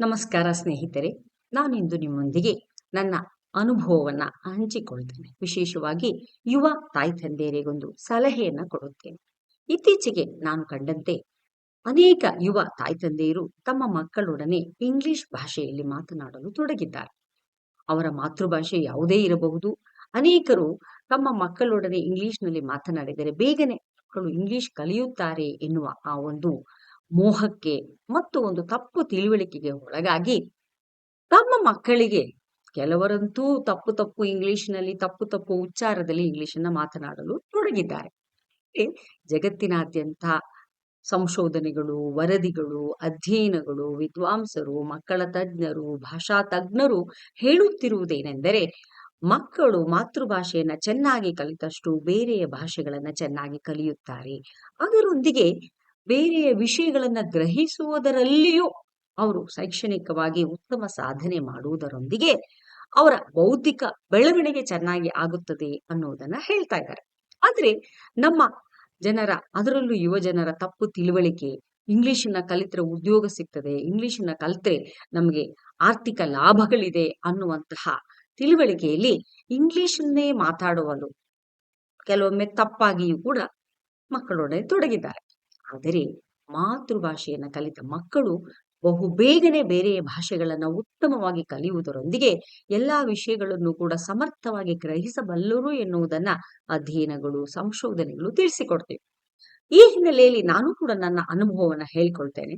ನಮಸ್ಕಾರ ಸ್ನೇಹಿತರೆ, ನಾನಿಂದು ನಿಮ್ಮೊಂದಿಗೆ ನನ್ನ ಅನುಭವವನ್ನ ಹಂಚಿಕೊಳ್ತೇನೆ. ವಿಶೇಷವಾಗಿ ಯುವ ತಾಯಿ ತಂದೆಯರಿಗೊಂದು ಸಲಹೆಯನ್ನ ಕೊಡುತ್ತೇನೆ. ಇತ್ತೀಚೆಗೆ ನಾನು ಕಂಡಂತೆ ಅನೇಕ ಯುವ ತಾಯಿ ತಂದೆಯರು ತಮ್ಮ ಮಕ್ಕಳೊಡನೆ ಇಂಗ್ಲಿಷ್ ಭಾಷೆಯಲ್ಲಿ ಮಾತನಾಡಲು ತೊಡಗಿದ್ದಾರೆ. ಅವರ ಮಾತೃಭಾಷೆ ಯಾವುದೇ ಇರಬಹುದು. ಅನೇಕರು ತಮ್ಮ ಮಕ್ಕಳೊಡನೆ ಇಂಗ್ಲಿಷ್ನಲ್ಲಿ ಮಾತನಾಡಿದರೆ ಬೇಗನೆ ಮಕ್ಕಳು ಇಂಗ್ಲಿಷ್ ಕಲಿಯುತ್ತಾರೆ ಎನ್ನುವ ಆ ಒಂದು ಮೋಹಕ್ಕೆ ಮತ್ತು ಒಂದು ತಪ್ಪು ತಿಳುವಳಿಕೆಗೆ ಒಳಗಾಗಿ ತಮ್ಮ ಮಕ್ಕಳಿಗೆ ಕೆಲವರಂತೂ ತಪ್ಪು ತಪ್ಪು ಇಂಗ್ಲಿಷ್ನಲ್ಲಿ, ತಪ್ಪು ತಪ್ಪು ಉಚ್ಚಾರದಲ್ಲಿ ಇಂಗ್ಲಿಷನ್ನ ಮಾತನಾಡಲು ತೊಡಗಿದ್ದಾರೆ. ಜಗತ್ತಿನಾದ್ಯಂತ ಸಂಶೋಧನೆಗಳು, ವರದಿಗಳು, ಅಧ್ಯಯನಗಳು, ವಿದ್ವಾಂಸರು, ಮಕ್ಕಳ ತಜ್ಞರು, ಭಾಷಾ ತಜ್ಞರು ಹೇಳುತ್ತಿರುವುದೇನೆಂದರೆ ಮಕ್ಕಳು ಮಾತೃಭಾಷೆಯನ್ನ ಚೆನ್ನಾಗಿ ಕಲಿತಷ್ಟು ಬೇರೆಯ ಭಾಷೆಗಳನ್ನ ಚೆನ್ನಾಗಿ ಕಲಿಯುತ್ತಾರೆ. ಅದರೊಂದಿಗೆ ಬೇರೆಯ ವಿಷಯಗಳನ್ನ ಗ್ರಹಿಸುವುದರಲ್ಲಿಯೂ ಅವರು ಶೈಕ್ಷಣಿಕವಾಗಿ ಉತ್ತಮ ಸಾಧನೆ ಮಾಡುವುದರೊಂದಿಗೆ ಅವರ ಬೌದ್ಧಿಕ ಬೆಳವಣಿಗೆ ಚೆನ್ನಾಗಿ ಆಗುತ್ತದೆ ಅನ್ನೋದನ್ನ ಹೇಳ್ತಾ ಇದ್ದಾರೆ. ಆದ್ರೆ ನಮ್ಮ ಜನರ, ಅದರಲ್ಲೂ ಯುವ ಜನರ ತಪ್ಪು ತಿಳುವಳಿಕೆ ಇಂಗ್ಲಿಷನ್ನ ಕಲಿತರೆ ಉದ್ಯೋಗ ಸಿಗ್ತದೆ ಇಂಗ್ಲಿಷನ್ನ ಕಲಿತ್ರೆ ನಮಗೆ ಆರ್ಥಿಕ ಲಾಭಗಳಿದೆ ಅನ್ನುವಂತಹ ತಿಳುವಳಿಕೆಯಲ್ಲಿ ಇಂಗ್ಲಿಷನ್ನೇ ಮಾತಾಡುವಲು ಕೆಲವೊಮ್ಮೆ ತಪ್ಪಾಗಿಯೂ ಕೂಡ ಮಕ್ಕಳೊಡನೆ ತೊಡಗಿದ್ದಾರೆ. ಆದರೆ ಮಾತೃಭಾಷೆಯನ್ನು ಕಲಿತ ಮಕ್ಕಳು ಬಹುಬೇಗನೆ ಬೇರೆ ಭಾಷೆಗಳನ್ನು ಉತ್ತಮವಾಗಿ ಕಲಿಯುವುದರೊಂದಿಗೆ ಎಲ್ಲಾ ವಿಷಯಗಳನ್ನು ಕೂಡ ಸಮರ್ಥವಾಗಿ ಗ್ರಹಿಸಬಲ್ಲರು ಎನ್ನುವುದನ್ನ ಅಧ್ಯಯನಗಳು, ಸಂಶೋಧನೆಗಳು ತಿಳಿಸಿಕೊಡ್ತೇವೆ. ಈ ಹಿನ್ನೆಲೆಯಲ್ಲಿ ನಾನು ಕೂಡ ನನ್ನ ಅನುಭವವನ್ನ ಹೇಳಿಕೊಳ್ತೇನೆ.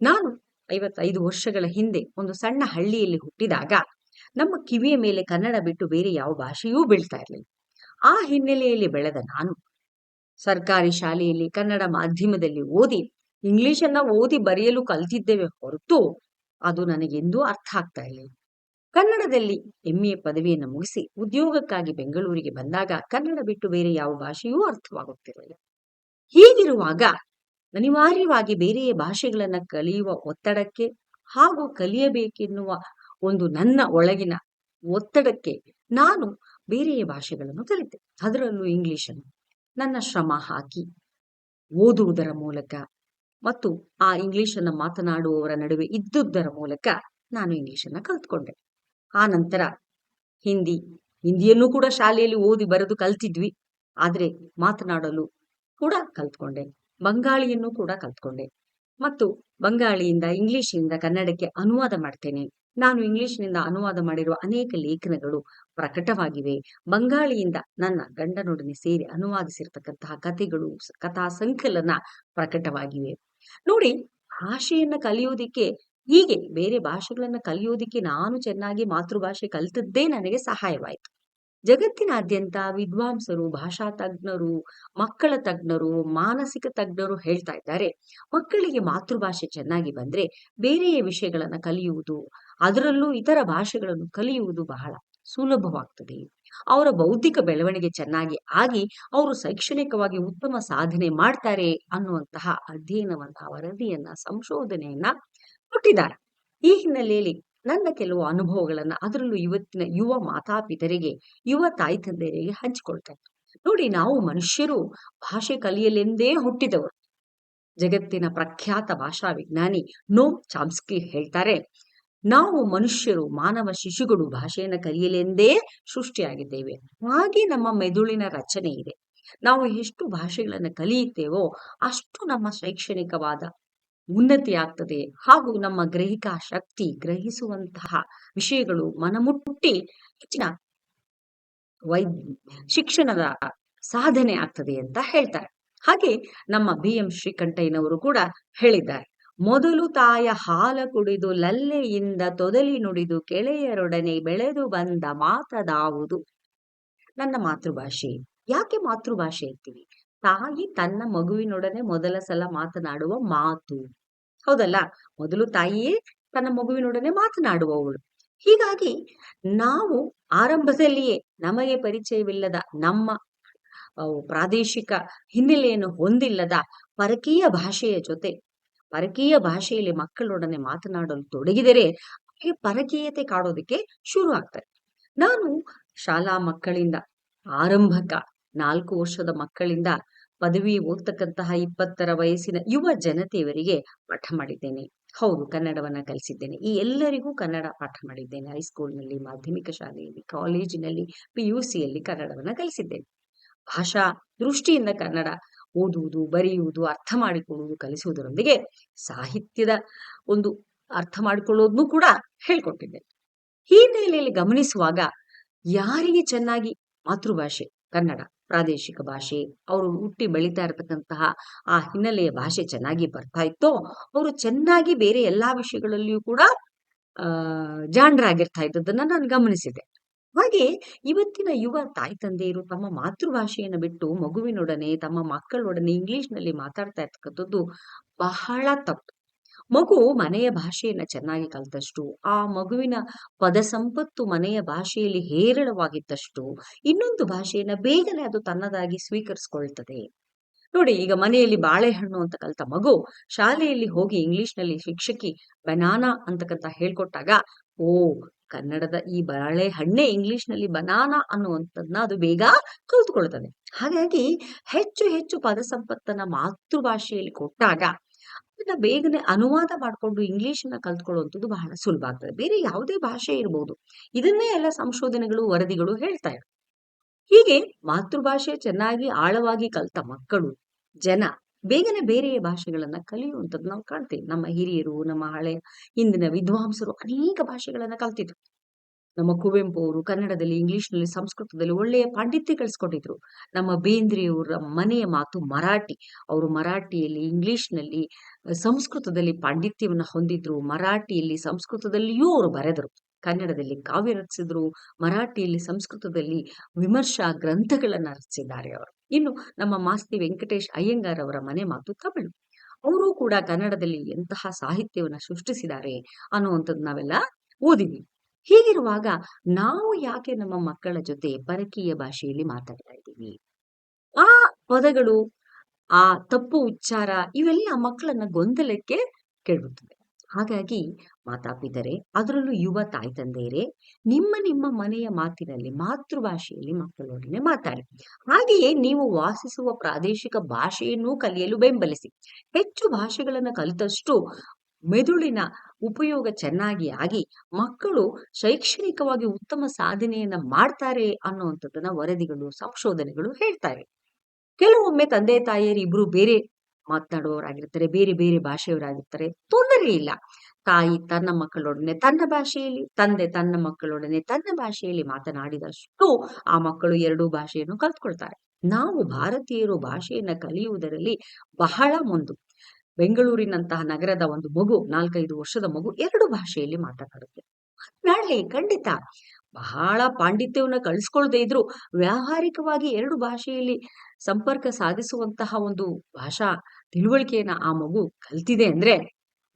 ನಾನು ಐವತ್ತೈದು ವರ್ಷಗಳ ಹಿಂದೆ ಒಂದು ಸಣ್ಣ ಹಳ್ಳಿಯಲ್ಲಿ ಹುಟ್ಟಿದಾಗ ನಮ್ಮ ಕಿವಿಯ ಮೇಲೆ ಕನ್ನಡ ಬಿಟ್ಟು ಬೇರೆ ಯಾವ ಭಾಷೆಯೂ ಬೀಳ್ತಾ ಇರಲಿಲ್ಲ. ಆ ಹಿನ್ನೆಲೆಯಲ್ಲಿ ಬೆಳೆದ ನಾನು ಸರ್ಕಾರಿ ಶಾಲೆಯಲ್ಲಿ, ಕನ್ನಡ ಮಾಧ್ಯಮದಲ್ಲಿ ಓದಿ, ಇಂಗ್ಲಿಷನ್ನ ಓದಿ ಬರೆಯಲು ಕಲ್ತಿದ್ದೇವೆ ಹೊರತು ಅದು ನನಗೆಂದೂ ಅರ್ಥ ಆಗ್ತಾ ಇರಲಿಲ್ಲ ಕನ್ನಡದಲ್ಲಿ ಎಂಎ ಪದವಿಯನ್ನು ಮುಗಿಸಿ ಉದ್ಯೋಗಕ್ಕಾಗಿ ಬೆಂಗಳೂರಿಗೆ ಬಂದಾಗ ಕನ್ನಡ ಬಿಟ್ಟು ಬೇರೆ ಯಾವ ಭಾಷೆಯೂ ಅರ್ಥವಾಗುತ್ತಿರಲಿಲ್ಲ. ಹೀಗಿರುವಾಗ ಅನಿವಾರ್ಯವಾಗಿ ಬೇರೆಯ ಭಾಷೆಗಳನ್ನ ಕಲಿಯುವ ಒತ್ತಡಕ್ಕೆ ಹಾಗೂ ಕಲಿಯಬೇಕೆನ್ನುವ ಒಂದು ನನ್ನ ಒಳಗಿನ ಒತ್ತಡಕ್ಕೆ ನಾನು ಬೇರೆಯ ಭಾಷೆಗಳನ್ನು ಕಲಿತೆ. ಅದರಲ್ಲೂ ಇಂಗ್ಲಿಷನ್ನು. ನನ್ನ ಶ್ರಮ ಹಾಕಿ ಓದುವುದರ ಮೂಲಕ ಮತ್ತು ಆ ಇಂಗ್ಲಿಷನ್ನು ಮಾತನಾಡುವವರ ನಡುವೆ ಇದ್ದುದರ ಮೂಲಕ ನಾನು ಇಂಗ್ಲಿಷನ್ನು ಕಲ್ತ್ಕೊಂಡೆ. ಆ ನಂತರ ಹಿಂದಿ ಹಿಂದಿಯನ್ನು ಕೂಡ ಶಾಲೆಯಲ್ಲಿ ಓದಿ ಬರೆದು ಕಲ್ತಿದ್ವಿ, ಆದರೆ ಮಾತನಾಡಲು ಕೂಡ ಕಲ್ತ್ಕೊಂಡೆ, ಬಂಗಾಳಿಯನ್ನು ಕೂಡ ಕಲ್ತ್ಕೊಂಡೆ. ಮತ್ತು ಬಂಗಾಳಿಯಿಂದ ಇಂಗ್ಲಿಷಿಂದ ಕನ್ನಡಕ್ಕೆ ಅನುವಾದ ಮಾಡ್ತೇನೆ. ನಾನು ಇಂಗ್ಲಿಷ್ನಿಂದ ಅನುವಾದ ಮಾಡಿರುವ ಅನೇಕ ಲೇಖನಗಳು ಪ್ರಕಟವಾಗಿವೆ. ಬಂಗಾಳಿಯಿಂದ ನನ್ನ ಗಂಡನೊಡನೆ ಸೇರಿ ಅನುವಾದಿಸಿರ್ತಕ್ಕಂತಹ ಕಥೆಗಳು ಕಥಾ ಸಂಕಲನ ಪ್ರಕಟವಾಗಿವೆ. ನೋಡಿ, ಭಾಷೆಯನ್ನ ಕಲಿಯೋದಿಕ್ಕೆ, ಹೀಗೆ ಬೇರೆ ಭಾಷೆಗಳನ್ನ ಕಲಿಯೋದಿಕ್ಕೆ ನಾನು ಚೆನ್ನಾಗಿ ಮಾತೃಭಾಷೆ ಕಲಿತದ್ದೇ ನನಗೆ ಸಹಾಯವಾಯಿತು. ಜಗತ್ತಿನಾದ್ಯಂತ ವಿದ್ವಾಂಸರು, ಭಾಷಾ ತಜ್ಞರು, ಮಕ್ಕಳ ತಜ್ಞರು, ಮಾನಸಿಕ ತಜ್ಞರು ಹೇಳ್ತಾ ಇದ್ದಾರೆ. ಮಕ್ಕಳಿಗೆ ಮಾತೃಭಾಷೆ ಚೆನ್ನಾಗಿ ಬಂದ್ರೆ ಬೇರೆಯ ವಿಷಯಗಳನ್ನ ಕಲಿಯುವುದು ಅದರಲ್ಲೂ ಇತರ ಭಾಷೆಗಳನ್ನು ಕಲಿಯುವುದು ಬಹಳ ಸುಲಭವಾಗ್ತದೆ. ಅವರ ಬೌದ್ಧಿಕ ಬೆಳವಣಿಗೆ ಚೆನ್ನಾಗಿ ಆಗಿ ಅವರು ಶೈಕ್ಷಣಿಕವಾಗಿ ಉತ್ತಮ ಸಾಧನೆ ಮಾಡ್ತಾರೆ ಅನ್ನುವಂತಹ ಅಧ್ಯಯನವನ್ನ, ವರದಿಯನ್ನ, ಸಂಶೋಧನೆಯನ್ನ ಕೊಟ್ಟಿದ್ದಾರೆ. ಈ ಹಿನ್ನೆಲೆಯಲ್ಲಿ ನನ್ನ ಕೆಲವು ಅನುಭವಗಳನ್ನ ಅದರಲ್ಲೂ ಇವತ್ತಿನ ಯುವ ಮಾತಾಪಿತರಿಗೆ, ಯುವ ತಾಯಿ ತಂದೆಯರಿಗೆ ಹಂಚಿಕೊಳ್ತಾರೆ ನೋಡಿ, ನಾವು ಮನುಷ್ಯರು ಭಾಷೆ ಕಲಿಯಲೆಂದೇ ಹುಟ್ಟಿದವರು. ಜಗತ್ತಿನ ಪ್ರಖ್ಯಾತ ಭಾಷಾ ವಿಜ್ಞಾನಿ ನೋಮ್ ಚಾಮ್ಸ್ಕಿ ಹೇಳ್ತಾರೆ ನಾವು ಮನುಷ್ಯರು, ಮಾನವ ಶಿಶುಗಳು ಭಾಷೆಯನ್ನು ಕಲಿಯಲೆಂದೇ ಸೃಷ್ಟಿಯಾಗಿದ್ದೇವೆ. ಹಾಗೆ ನಮ್ಮ ಮೆದುಳಿನ ರಚನೆ ಇದೆ. ನಾವು ಎಷ್ಟು ಭಾಷೆಗಳನ್ನು ಕಲಿಯುತ್ತೇವೋ ಅಷ್ಟು ನಮ್ಮ ಶೈಕ್ಷಣಿಕವಾದ ಉನ್ನತಿ ಆಗ್ತದೆ. ಹಾಗೂ ನಮ್ಮ ಗ್ರಹಿಕಾ ಶಕ್ತಿ ಗ್ರಹಿಸುವಂತಹ ವಿಷಯಗಳು ಮನಮುಟ್ಟಿ ಹೆಚ್ಚಿನ ವೈ ಶಿಕ್ಷಣದ ಸಾಧನೆ ಆಗ್ತದೆ ಅಂತ ಹೇಳ್ತಾರೆ. ಹಾಗೆ ನಮ್ಮ ಬಿ ಎಂ ಶ್ರೀಕಂಠಯ್ಯನವರು ಕೂಡ ಹೇಳಿದ್ದಾರೆ. ಮೊದಲು ತಾಯ ಹಾಲ ಕುಡಿದು ಲಲ್ಲೆಯಿಂದ ತೊದಲಿ ನುಡಿದು ಕೆಳೆಯರೊಡನೆ ಬೆಳೆದು ಬಂದ ಮಾತದಾವುದು. ನನ್ನ ಮಾತೃಭಾಷೆ. ಯಾಕೆ ಮಾತೃಭಾಷೆ ಇರ್ತೀವಿ ತಾಯಿ ತನ್ನ ಮಗುವಿನೊಡನೆ ಮೊದಲ ಸಲ ಮಾತನಾಡುವ ಮಾತು. ಹೌದಲ್ಲ? ಮೊದಲು ತಾಯಿಯೇ ತನ್ನ ಮಗುವಿನೊಡನೆ ಮಾತನಾಡುವವಳು. ಹೀಗಾಗಿ ನಾವು ಆರಂಭದಲ್ಲಿಯೇ ನಮಗೆ ಪರಿಚಯವಿಲ್ಲದ ನಮ್ಮ ಪ್ರಾದೇಶಿಕ ಹಿನ್ನೆಲೆಯನ್ನು ಹೊಂದಿಲ್ಲದ ಪರಕೀಯ ಭಾಷೆಯ ಜೊತೆ ಪರಕೀಯ ಭಾಷೆಯಲ್ಲಿ ಮಕ್ಕಳೊಡನೆ ಮಾತನಾಡಲು ತೊಡಗಿದರೆ ಅವರಿಗೆ ಪರಕೀಯತೆ ಕಾಡೋದಕ್ಕೆ ಶುರು ಆಗ್ತದೆ ನಾನು ಶಾಲಾ ಮಕ್ಕಳಿಂದ ಆರಂಭಕ ನಾಲ್ಕು ವರ್ಷದ ಮಕ್ಕಳಿಂದ ಪದವಿ ಓದ್ತಕ್ಕಂತಹ ಇಪ್ಪತ್ತರ ವಯಸ್ಸಿನ ಯುವ ಜನತೆಯವರಿಗೆ ಪಾಠ ಮಾಡಿದ್ದೇನೆ. ಹೌದು, ಕನ್ನಡವನ್ನ ಕಲಿಸಿದ್ದೇನೆ. ಈ ಎಲ್ಲರಿಗೂ ಕನ್ನಡ ಪಾಠ ಮಾಡಿದ್ದೇನೆ. ಹೈಸ್ಕೂಲ್ನಲ್ಲಿ, ಮಾಧ್ಯಮಿಕ ಶಾಲೆಯಲ್ಲಿ, ಕಾಲೇಜಿನಲ್ಲಿ ಪಿ ಯು ಕನ್ನಡವನ್ನ ಕಲಿಸಿದ್ದೇನೆ. ಭಾಷಾ ದೃಷ್ಟಿಯಿಂದ ಕನ್ನಡ ಓದುವುದು, ಬರೆಯುವುದು, ಅರ್ಥ ಮಾಡಿಕೊಳ್ಳುವುದು, ಕಲಿಸುವುದರೊಂದಿಗೆ ಸಾಹಿತ್ಯದ ಒಂದು ಅರ್ಥ ಮಾಡಿಕೊಳ್ಳೋದನ್ನು ಕೂಡ ಹೇಳ್ಕೊಟ್ಟಿದ್ದೆ. ಈ ಹಿನ್ನೆಲೆಯಲ್ಲಿ ಗಮನಿಸುವಾಗ ಯಾರಿಗೆ ಚೆನ್ನಾಗಿ ಮಾತೃಭಾಷೆ? ಕನ್ನಡ, ಪ್ರಾದೇಶಿಕ ಭಾಷೆ, ಅವರು ಹುಟ್ಟಿ ಬೆಳೀತಾ ಇರತಕ್ಕಂತಹ ಆ ಹಿನ್ನೆಲೆಯ ಭಾಷೆ ಚೆನ್ನಾಗಿ ಬರ್ತಾ ಇತ್ತೋ, ಅವರು ಚೆನ್ನಾಗಿ ಬೇರೆ ಎಲ್ಲಾ ವಿಷಯಗಳಲ್ಲಿಯೂ ಕೂಡ, ಆ, ಜಾಣರಾಗಿರ್ತಾ ಇದ್ದದನ್ನ ನಾನು ಗಮನಿಸಿದೆ ಹಾಗೆ ಇವತ್ತಿನ ಯುವ ತಾಯಿ ತಂದೆಯರು ತಮ್ಮ ಮಾತೃಭಾಷೆಯನ್ನು ಬಿಟ್ಟು ಮಗುವಿನೊಡನೆ, ತಮ್ಮ ಮಕ್ಕಳೊಡನೆ ಇಂಗ್ಲಿಷ್ನಲ್ಲಿ ಮಾತಾಡ್ತಾ ಇರ್ತಕ್ಕಂಥದ್ದು ಬಹಳ ತಪ್ಪು. ಮಗು ಮನೆಯ ಭಾಷೆಯನ್ನ ಚೆನ್ನಾಗಿ ಕಲಿತಷ್ಟು, ಆ ಮಗುವಿನ ಪದ ಸಂಪತ್ತು ಮನೆಯ ಭಾಷೆಯಲ್ಲಿ ಹೇರಳವಾಗಿದ್ದಷ್ಟು, ಇನ್ನೊಂದು ಭಾಷೆಯನ್ನ ಬೇಗನೆ ಅದು ತನ್ನದಾಗಿ ಸ್ವೀಕರಿಸಿಕೊಳ್ತದೆ. ನೋಡಿ, ಈಗ ಮನೆಯಲ್ಲಿ ಬಾಳೆಹಣ್ಣು ಅಂತ ಕಲಿತ ಮಗು ಶಾಲೆಯಲ್ಲಿ ಹೋಗಿ ಇಂಗ್ಲಿಷ್ನಲ್ಲಿ ಶಿಕ್ಷಕಿ ಬನಾನಾ ಅಂತಕ್ಕಂತ ಹೇಳ್ಕೊಟ್ಟಾಗ ಓ, ಕನ್ನಡದ ಈ ಬಾಳೆಹಣ್ಣೆ ಇಂಗ್ಲಿಷ್ನಲ್ಲಿ ಬನಾನಾ ಅನ್ನುವಂಥದ್ದನ್ನ ಅದು ಬೇಗ ಕಲ್ತ್ಕೊಳ್ತದೆ. ಹಾಗಾಗಿ ಹೆಚ್ಚು ಹೆಚ್ಚು ಪದ ಸಂಪತ್ತನ್ನ ಮಾತೃಭಾಷೆಯಲ್ಲಿ ಕೊಟ್ಟಾಗ ಅದನ್ನ ಬೇಗನೆ ಅನುವಾದ ಮಾಡಿಕೊಂಡು ಇಂಗ್ಲಿಷ್ನ ಕಲ್ತ್ಕೊಳ್ಳುವಂಥದ್ದು ಬಹಳ ಸುಲಭ ಆಗ್ತದೆ. ಬೇರೆ ಯಾವುದೇ ಭಾಷೆ ಇರಬಹುದು ಇದನ್ನೇ ಎಲ್ಲ ಸಂಶೋಧನೆಗಳು, ವರದಿಗಳು ಹೇಳ್ತಾ ಇವೆ. ಹೀಗೆ ಮಾತೃಭಾಷೆ ಚೆನ್ನಾಗಿ ಆಳವಾಗಿ ಕಲ್ತ ಮಕ್ಕಳು, ಜನ ಬೇಗನೆ ಬೇರೆ ಭಾಷೆಗಳನ್ನ ಕಲಿಯುವಂಥದ್ದು ನಾವು ಕಾಣ್ತೀವಿ. ನಮ್ಮ ಹಿರಿಯರು, ನಮ್ಮ ಹಳೆಯ ಹಿಂದಿನ ವಿದ್ವಾಂಸರು ಅನೇಕ ಭಾಷೆಗಳನ್ನ ಕಲ್ತಿದ್ರು. ನಮ್ಮ ಕುವೆಂಪು ಅವರು ಕನ್ನಡದಲ್ಲಿ, ಇಂಗ್ಲಿಷ್ನಲ್ಲಿ, ಸಂಸ್ಕೃತದಲ್ಲಿ ಒಳ್ಳೆಯ ಪಾಂಡಿತ್ಯ ಕಳಿಸ್ಕೊಟ್ಟಿದ್ರು ನಮ್ಮ ಬೇಂದ್ರೆಯವರ ಮನೆಯ ಮಾತು ಮರಾಠಿ. ಅವರು ಮರಾಠಿಯಲ್ಲಿ, ಇಂಗ್ಲಿಷ್ನಲ್ಲಿ, ಸಂಸ್ಕೃತದಲ್ಲಿ ಪಾಂಡಿತ್ಯವನ್ನು ಹೊಂದಿದ್ರು. ಮರಾಠಿಯಲ್ಲಿ, ಸಂಸ್ಕೃತದಲ್ಲಿಯೂ ಅವರು ಬರೆದರು. ಕನ್ನಡದಲ್ಲಿ ಕಾವ್ಯ ರಚಿಸಿದ್ರು. ಮರಾಠಿಯಲ್ಲಿ, ಸಂಸ್ಕೃತದಲ್ಲಿ ವಿಮರ್ಶಾ ಗ್ರಂಥಗಳನ್ನ ರಚಿಸಿದ್ದಾರೆ ಅವರು. ಇನ್ನು ನಮ್ಮ ಮಾಸ್ತಿ ವೆಂಕಟೇಶ್ ಅಯ್ಯಂಗಾರ್ ಅವರ ಮನೆ ಮಾತು ತಮಿಳು. ಅವರು ಕೂಡ ಕನ್ನಡದಲ್ಲಿ ಎಂತಹ ಸಾಹಿತ್ಯವನ್ನು ಸೃಷ್ಟಿಸಿದ್ದಾರೆ ಅನ್ನುವಂಥದ್ದು ನಾವೆಲ್ಲ ಓದಿದ್ವಿ. ಹೀಗಿರುವಾಗ ನಾವು ಯಾಕೆ ನಮ್ಮ ಮಕ್ಕಳ ಜೊತೆ ಪರಕೀಯ ಭಾಷೆಯಲ್ಲಿ ಮಾತಾಡ್ತಾ ಇದ್ದೀವಿ? ಆ ಪದಗಳು, ಆ ತಪ್ಪು ಉಚ್ಚಾರ ಇವೆಲ್ಲ ಮಕ್ಕಳನ್ನ ಗೊಂದಲಕ್ಕೆ ಕೆಡುತ್ತದೆ ಹಾಗಾಗಿ ಮಾತಾಪಿದರೆ, ಅದರಲ್ಲೂ ಯುವ ತಾಯಿ ತಂದೆಯರೇ, ನಿಮ್ಮ ನಿಮ್ಮ ಮನೆಯ ಮಾತಿನಲ್ಲಿ, ಮಾತೃಭಾಷೆಯಲ್ಲಿ ಮಕ್ಕಳೊಡನೆ ಮಾತಾಡಿ. ಹಾಗೆಯೇ ನೀವು ವಾಸಿಸುವ ಪ್ರಾದೇಶಿಕ ಭಾಷೆಯನ್ನು ಕಲಿಯಲು ಬೆಂಬಲಿಸಿ. ಹೆಚ್ಚು ಭಾಷೆಗಳನ್ನು ಕಲಿತಷ್ಟು ಮೆದುಳಿನ ಉಪಯೋಗ ಚೆನ್ನಾಗಿ ಆಗಿ, ಮಕ್ಕಳು ಶೈಕ್ಷಣಿಕವಾಗಿ ಉತ್ತಮ ಸಾಧನೆಯನ್ನ ಮಾಡ್ತಾರೆ ಅನ್ನುವಂಥದ್ದನ್ನ ವರದಿಗಳು, ಸಂಶೋಧನೆಗಳು ಹೇಳ್ತಾರೆ. ಕೆಲವೊಮ್ಮೆ ತಂದೆ ತಾಯಿಯರು ಇಬ್ರು ಬೇರೆ ಮಾತನಾಡುವವರಾಗಿರ್ತಾರೆ, ಬೇರೆ ಬೇರೆ ಭಾಷೆಯವರಾಗಿರ್ತಾರೆ, ತೊಂದರೆ ಇಲ್ಲ. ತಾಯಿ ತನ್ನ ಮಕ್ಕಳೊಡನೆ ತನ್ನ ಭಾಷೆಯಲ್ಲಿ, ತಂದೆ ತನ್ನ ಮಕ್ಕಳೊಡನೆ ತನ್ನ ಭಾಷೆಯಲ್ಲಿ ಮಾತನಾಡಿದಷ್ಟು ಆ ಮಕ್ಕಳು ಎರಡೂ ಭಾಷೆಯನ್ನು ಕಲ್ತ್ಕೊಳ್ತಾರೆ. ನಾವು ಭಾರತೀಯರು ಭಾಷೆಯನ್ನು ಕಲಿಯುವುದರಲ್ಲಿ ಬಹಳ ಮುಂದು. ಬೆಂಗಳೂರಿನಂತಹ ನಗರದ ಒಂದು ಮಗು, ನಾಲ್ಕೈದು ವರ್ಷದ ಮಗು ಎರಡು ಭಾಷೆಯಲ್ಲಿ ಮಾತನಾಡುತ್ತೆ. ನಾಳೆ ಖಂಡಿತ ಬಹಳ ಪಾಂಡಿತ್ಯವನ್ನ ಕಳಿಸ್ಕೊಳ್ದೇ ಇದ್ರು, ವ್ಯಾವಹಾರಿಕವಾಗಿ ಎರಡು ಭಾಷೆಯಲ್ಲಿ ಸಂಪರ್ಕ ಸಾಧಿಸುವಂತಹ ಒಂದು ಭಾಷಾ ತಿಳುವಳಿಕೆಯನ್ನ ಆ ಮಗು ಕಲ್ತಿದೆ ಅಂದ್ರೆ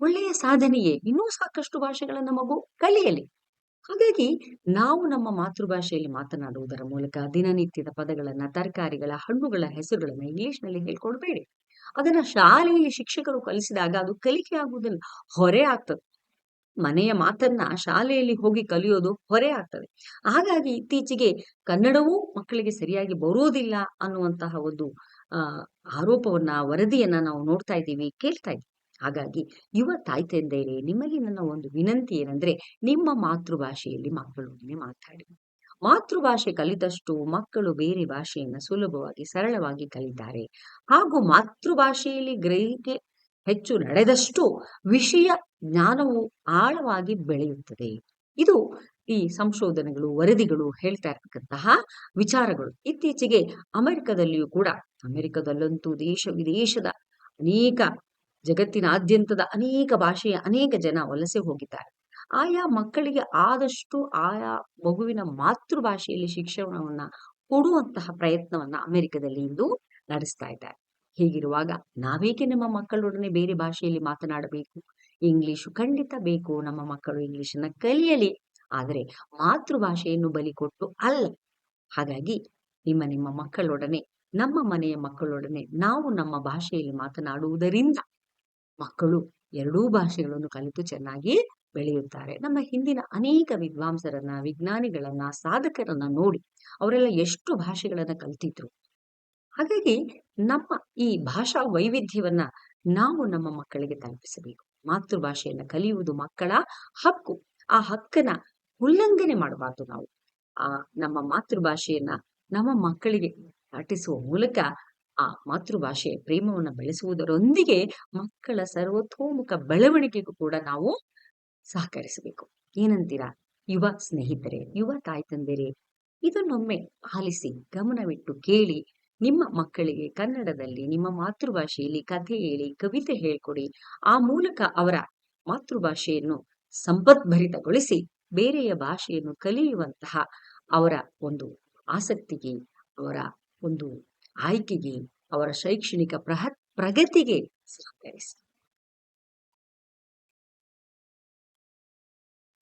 ಒಳ್ಳೆಯ ಸಾಧನೆಯೇ. ಇನ್ನೂ ಸಾಕಷ್ಟು ಭಾಷೆಗಳನ್ನ ಮಗು ಕಲಿಯಲಿ. ಹಾಗಾಗಿ ನಾವು ನಮ್ಮ ಮಾತೃಭಾಷೆಯಲ್ಲಿ ಮಾತನಾಡುವುದರ ಮೂಲಕ ದಿನನಿತ್ಯದ ಪದಗಳನ್ನ, ತರಕಾರಿಗಳ, ಹಣ್ಣುಗಳ ಹೆಸರುಗಳನ್ನ ಇಂಗ್ಲಿಷ್ನಲ್ಲಿ ಹೇಳ್ಕೊಡ್ಬೇಡಿ ಅದನ್ನ ಶಾಲೆಯಲ್ಲಿ ಶಿಕ್ಷಕರು ಕಲಿಸಿದಾಗ ಅದು ಕಲಿಕೆ ಆಗುವುದಿಲ್ಲ ಹೊರೆ ಆಗ್ತದೆ. ಮನೆಯ ಮಾತನ್ನ ಶಾಲೆಯಲ್ಲಿ ಹೋಗಿ ಕಲಿಯೋದು ಹೊರೆ ಆಗ್ತದೆ. ಹಾಗಾಗಿ ಇತ್ತೀಚೆಗೆ ಕನ್ನಡವೂ ಮಕ್ಕಳಿಗೆ ಸರಿಯಾಗಿ ಬರುವುದಿಲ್ಲ ಅನ್ನುವಂತಹ ಒಂದು ಆರೋಪವನ್ನ, ವರದಿಯನ್ನ ನಾವು ನೋಡ್ತಾ ಇದ್ದೀವಿ, ಕೇಳ್ತಾ ಇದ್ದೀವಿ. ಹಾಗಾಗಿ ಯುವ ತಾಯಿ ತಂದೆಯರೇ ನಿಮ್ಮಲ್ಲಿ ನನ್ನ ಒಂದು ವಿನಂತಿ ಏನಂದ್ರೆ, ನಿಮ್ಮ ಮಾತೃಭಾಷೆಯಲ್ಲಿ ಮಕ್ಕಳೊಡನೆ ಮಾತಾಡಿ. ಮಾತೃಭಾಷೆ ಕಲಿತಷ್ಟು ಮಕ್ಕಳು ಬೇರೆ ಭಾಷೆಯನ್ನ ಸುಲಭವಾಗಿ, ಸರಳವಾಗಿ ಕಲಿತಾರೆ. ಹಾಗೂ ಮಾತೃಭಾಷೆಯಲ್ಲಿ ಗ್ರಹಿಕೆ ಹೆಚ್ಚು ನಡೆದಷ್ಟು ವಿಷಯ ಜ್ಞಾನವು ಆಳವಾಗಿ ಬೆಳೆಯುತ್ತದೆ. ಇದು ಈ ಸಂಶೋಧನೆಗಳು, ವರದಿಗಳು ಹೇಳ್ತಾ ಇರ್ತಕ್ಕಂತಹ ವಿಚಾರಗಳು. ಇತ್ತೀಚೆಗೆ ಅಮೆರಿಕದಲ್ಲಿಯೂ ಕೂಡ, ಅಮೆರಿಕದಲ್ಲಂತೂ ದೇಶ ವಿದೇಶದ ಅನೇಕ, ಜಗತ್ತಿನಾದ್ಯಂತದ ಅನೇಕ ಭಾಷೆಯ ಅನೇಕ ಜನ ವಲಸೆ ಹೋಗಿದ್ದಾರೆ. ಆಯಾ ಮಕ್ಕಳಿಗೆ ಆದಷ್ಟು ಆಯಾ ಮಗುವಿನ ಮಾತೃಭಾಷೆಯಲ್ಲಿ ಶಿಕ್ಷಣವನ್ನ ಕೊಡುವಂತಹ ಪ್ರಯತ್ನವನ್ನ ಅಮೆರಿಕದಲ್ಲಿ ಇಂದು ನಡೆಸ್ತಾ ಇದ್ದಾರೆ. ಹೀಗಿರುವಾಗ ನಾವೇಕೆ ನಮ್ಮ ಮಕ್ಕಳೊಡನೆ ಬೇರೆ ಭಾಷೆಯಲ್ಲಿ ಮಾತನಾಡಬೇಕು? ಇಂಗ್ಲಿಷು ಖಂಡಿತ ಬೇಕು, ನಮ್ಮ ಮಕ್ಕಳು ಇಂಗ್ಲಿಷನ್ನ ಕಲಿಯಲಿ. ಆದರೆ ಮಾತೃಭಾಷೆಯನ್ನು ಬಲಿ ಕೊಟ್ಟು ಅಲ್ಲ. ಹಾಗಾಗಿ ನಿಮ್ಮ ನಿಮ್ಮ ಮಕ್ಕಳೊಡನೆ, ನಮ್ಮ ಮನೆಯ ಮಕ್ಕಳೊಡನೆ ನಾವು ನಮ್ಮ ಭಾಷೆಯಲ್ಲಿ ಮಾತನಾಡುವುದರಿಂದ ಮಕ್ಕಳು ಎರಡೂ ಭಾಷೆಗಳನ್ನು ಕಲಿತು ಚೆನ್ನಾಗಿ ಬೆಳೆಯುತ್ತಾರೆ. ನಮ್ಮ ಹಿಂದಿನ ಅನೇಕ ವಿದ್ವಾಂಸರನ್ನ, ವಿಜ್ಞಾನಿಗಳನ್ನ, ಸಾಧಕರನ್ನ ನೋಡಿ ಅವರೆಲ್ಲ ಎಷ್ಟು ಭಾಷೆಗಳನ್ನ ಕಲ್ತಿದ್ರು. ಹಾಗಾಗಿ ನಮ್ಮ ಈ ಭಾಷಾ ವೈವಿಧ್ಯವನ್ನ ನಾವು ನಮ್ಮ ಮಕ್ಕಳಿಗೆ ತಲುಪಿಸಬೇಕು. ಮಾತೃಭಾಷೆಯನ್ನು ಕಲಿಯುವುದು ಮಕ್ಕಳ ಹಕ್ಕು. ಆ ಹಕ್ಕನ್ನ ಉಲ್ಲಂಘನೆ ಮಾಡಬಾರ್ದು ನಾವು. ಆ ನಮ್ಮ ಮಾತೃಭಾಷೆಯನ್ನ ನಮ್ಮ ಮಕ್ಕಳಿಗೆ ದಾಟಿಸುವ ಮೂಲಕ ಆ ಮಾತೃಭಾಷೆಯ ಪ್ರೇಮವನ್ನು ಬೆಳೆಸುವುದರೊಂದಿಗೆ ಮಕ್ಕಳ ಸರ್ವತೋಮುಖ ಬೆಳವಣಿಗೆಗೂ ಕೂಡ ನಾವು ಸಹಕರಿಸಬೇಕು. ಏನಂತೀರಾ? ಯುವ ಸ್ನೇಹಿತರೆ, ಯುವ ತಾಯಿ ತಂದೆರೆ, ಇದನ್ನೊಮ್ಮೆ ಆಲಿಸಿ, ಗಮನವಿಟ್ಟು ಕೇಳಿ ನಿಮ್ಮ ಮಕ್ಕಳಿಗೆ ಕನ್ನಡದಲ್ಲಿ, ನಿಮ್ಮ ಮಾತೃಭಾಷೆಯಲ್ಲಿ ಕಥೆ ಹೇಳಿ, ಕವಿತೆ ಹೇಳ್ಕೊಡಿ. ಆ ಮೂಲಕ ಅವರ ಮಾತೃಭಾಷೆಯನ್ನು ಸಂಪದ್ಭರಿತಗೊಳಿಸಿ ಬೇರೆಯ ಭಾಷೆಯನ್ನು ಕಲಿಯುವಂತಹ ಅವರ ಒಂದು ಆಸಕ್ತಿಗೆ, ಅವರ ಒಂದು ಆಯ್ಕೆಗೆ, ಅವರ ಶೈಕ್ಷಣಿಕ ಪ್ರಹ, ಪ್ರಗತಿಗೆ ಸಹಕರಿಸಿ.